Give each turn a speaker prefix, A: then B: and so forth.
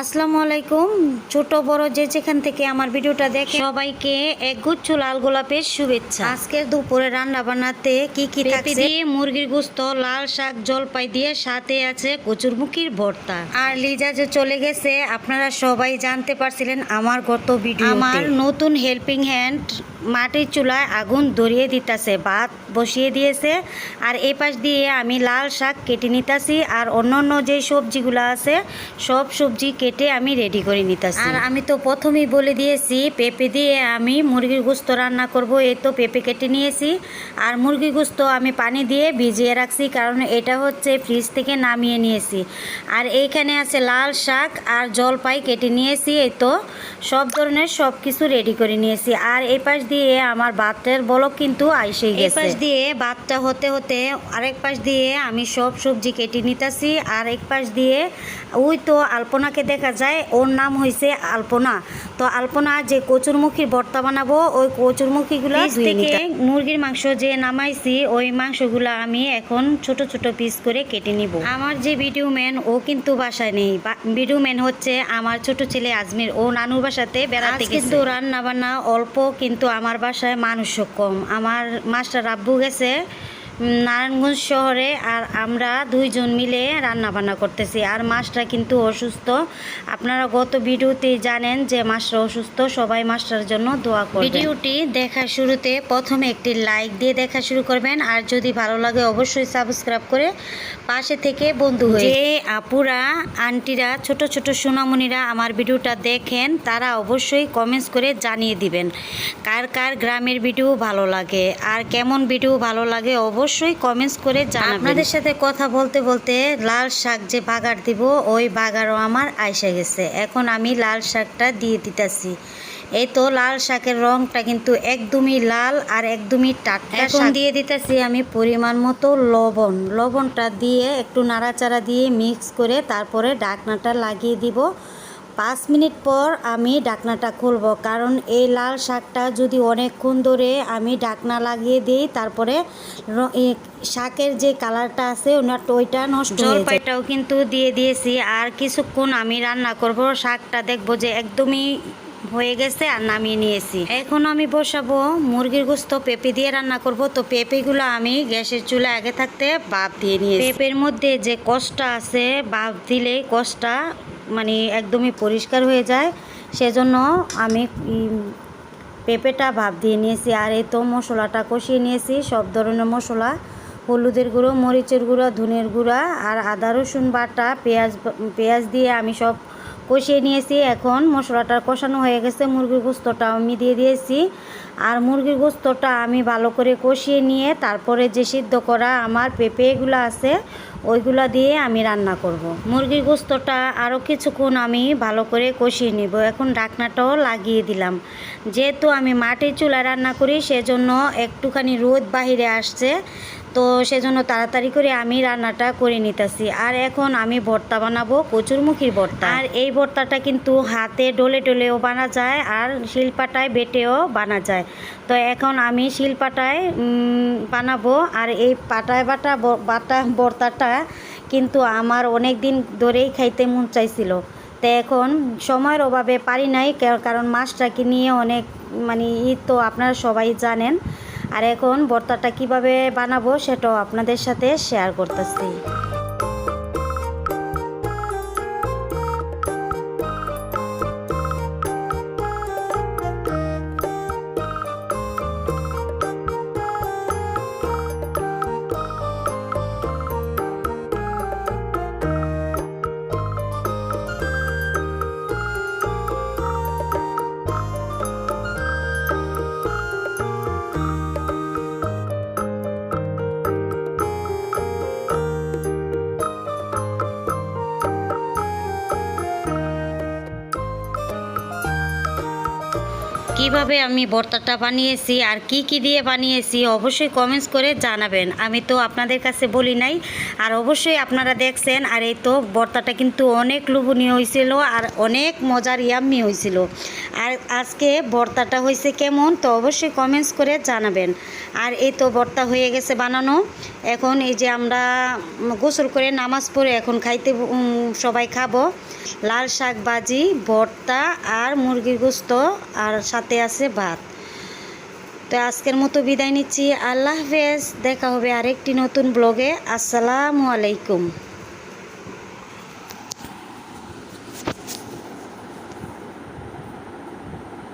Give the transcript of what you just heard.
A: আসসালামু আলাইকুম। ছোট বড় যে যেখান থেকে আমার ভিডিওটা দেখে সবাইকে একগুচ্ছ লাল গোলাপের শুভেচ্ছা। আজকের দুপুরে রান্না বানাতে কি কি দিয়ে মুরগির গুস্ত লাল শাক জলপাই দিয়ে সাথে আছে কচুরমুখির ভর্তা। আর লিজা যে চলে গেছে আপনারা সবাই জানতে পারছিলেন আমার গত ভিডিও আমার নতুন হেল্পিং হ্যান্ড মাটির চুলায় আগুন ধরিয়ে দিতেছে ভাত বসিয়ে দিয়েছে। আর এই পাশ দিয়ে আমি লাল শাক কেটে নিতেছি। আর অন্য অন্য যে সবজিগুলো আছে সব সবজি কেটে আমি রেডি করে নিতেছি। আর আমি তো প্রথমেই বলে দিয়েছি পেঁপে দিয়ে আমি মুরগির গোস্ত রান্না করব এই তো পেঁপে কেটে নিয়েছি। আর মুরগির গোস্ত আমি পানি দিয়ে ভিজিয়ে রাখছি কারণ এটা হচ্ছে ফ্রিজ থেকে নামিয়ে নিয়েছি। আর এইখানে আছে লাল শাক আর জলপাই কেটে নিয়েছি এই তো সব ধরনের সব কিছু রেডি করে নিয়েছি। আর এই পাশ দিয়ে আমার ভাতের বলক কিন্তু আইসে গেছে। এই পাশ দিয়ে ভাতটা হতে হতে আরেক পাশ দিয়ে আমি সব সবজি কেটে নিতেছি আর এক পাশ দিয়ে ওই তো আলপনাকে দেখা যায় ওর নাম হয়েছে আলপনা। তো আলপনা যে কচুরমুখীর ভর্তা বানাবো ওই কচুরমুখীগুলো থেকে মুরগির মাংস যে নামাইছি ওই মাংসগুলো আমি এখন ছোট ছোট পিস করে কেটে নিব। আমার যে ভিডিও ম্যান ও কিন্তু বাসায় নেই। ভিডিও ম্যান হচ্ছে আমার ছোট ছেলে আজমির। ও নানুর বাসাতে বেড়াতে কিন্তু রান্না বান্না অল্প কিন্তু আমার বাসায় মানুষও কম। আমার মাস্টার আব্বু গেছে নারায়ণগঞ্জ শহরে আর আমরা দুইজন মিলে রান্না বান্না করতেছি। আর মাছটা কিন্তু অসুস্থ। আপনারা গত ভিডিওতেই জানেন যে মাছটা অসুস্থ। সবাই মাছটার জন্য দোয়া করবেন। ভিডিওটি দেখার শুরুতে প্রথমে একটি লাইক দিয়ে দেখা শুরু করবেন। আর যদি ভালো লাগে অবশ্যই সাবস্ক্রাইব করে পাশে থেকে বন্ধু হয়ে যে আপুরা আন্টিরা ছোট ছোট সোনামণিরা আমার ভিডিওটা দেখেন তারা অবশ্যই কমেন্টস করে জানিয়ে দিবেন। কার কার গ্রামের ভিডিও ভালো লাগে আর কেমন ভিডিও ভালো লাগে অবশ্যই কমেন্টস করে জানাবেন। আপনাদের সাথে কথা বলতে বলতে লাল শাক যে বাগার দিব ওই বাগারও আমার আইসে গেছে। এখন আমি লাল শাকটা দিয়ে দিতেছি। এই তো লাল শাকের রংটা কিন্তু একদমই লাল আর একদমই টাটকা এখন দিয়ে দিতেছি আমি পরিমাণ মতো লবণ। লবণটা দিয়ে একটু নাড়াচাড়া দিয়ে মিক্স করে তারপরে ডাকনাটা লাগিয়ে দিব। পাঁচ মিনিট পর আমি ডাকনাটা খুলব, কারণ এই লাল শাকটা যদি অনেকক্ষণ ধরে আমি ডাকনা লাগিয়ে দিই, তারপরে শাকের যে কালারটা আছে, ওনার ওইটা নষ্ট জলপাইটাও কিন্তু দিয়ে দিয়েছি, আর কিছুক্ষণ আমি রান্না করব, শাকটা দেখব যে একদমই হয়ে গেছে আর নামিয়ে নিয়েছি। এখন আমি বসাবো মুরগির গোস্ত, পেঁপে দিয়ে রান্না করব, তো পেঁপেগুলো আমি গ্যাসের চুলে আগে থাকতে বাপ দিয়ে নিয়েছি। পেঁপের মধ্যে যে কষটা আছে বাপ দিলে কষটা মানে একদমই পরিষ্কার হয়ে যায়। সেজন্য আমি পেঁপেটা ভাপ দিয়ে নিয়েছি আর এই তো মশলাটা কষিয়ে নিয়েছি। সব ধরনের মশলা, হলুদের গুঁড়ো, মরিচের গুঁড়ো, ধনের গুঁড়া আর আদা রসুন বাটা, পেঁয়াজ পেঁয়াজ দিয়ে আমি সব কষিয়ে নিয়েছি। এখন মশলাটা কষানো হয়ে গেছে, মুরগির গোস্তটা আমি দিয়ে দিয়েছি। আর মুরগির গোস্তটা আমি ভালো করে কষিয়ে নিয়ে তারপরে যে সিদ্ধ করা আমার পেঁপেগুলো আছে, ওইগুলা দিয়ে আমি রান্না করব। মুরগির গোস্তটা আরও কিছুক্ষণ আমি ভালো করে কষিয়ে নিব। এখন ডাকনাটাও লাগিয়ে দিলাম। যেহেতু আমি মাটির চুলায় রান্না করি, সেজন্য একটুখানি রোদ বাহিরে আসছে। তো সেজন্য তাড়াতাড়ি করে আমি রান্নাটা করে নিতেছি। আর এখন আমি ভর্তা বানাবো, কচুরমুখির ভর্তা। আর এই ভর্তাটা কিন্তু হাতে ডলে ডলেও বানা যায় আর শিলপাটায় বেটেও বানা যায়। তো এখন আমি শিলপাটায় বানাবো। আর এই পাটায় বাটা বাটা ভর্তাটা কিন্তু আমার অনেক দিন ধরেই খাইতে মন চাইছিল। তো এখন সময়ের অভাবে পারি নাই কারণ মাছটাকে নিয়ে অনেক মানে ই তো আপনারা সবাই জানেন। আর এখন ভর্তাটা কীভাবে বানাবো সেটাও আপনাদের সাথে শেয়ার করতেছি। কীভাবে আমি ভর্তাটা বানিয়েছি আর কি কি দিয়ে বানিয়েছি অবশ্যই কমেন্টস করে জানাবেন। আমি তো আপনাদের কাছে বলি নাই। আর অবশ্যই আপনারা দেখছেন, আর এই তো ভর্তাটা কিন্তু অনেক লোভনীয় হয়েছিল আর অনেক মজার ইয়াম্মি হয়েছিল। আর আজকে ভর্তাটা হয়েছে কেমন, তো অবশ্যই কমেন্টস করে জানাবেন। আর এই তো ভর্তা হয়ে গেছে বানানো। এখন এই যে আমরা গোসল করে নামাজ পড়ে এখন খাইতে সবাই খাব। লাল শাক ভাজি, ভর্তা আর মুরগির গোস্ত আর সাথে আছে ভাত। তো আজকের মতো বিদায় নিচ্ছি। আল্লাহ হাফেজ। দেখা হবে আরেকটি নতুন ব্লগে। আসসালামু আলাইকুম।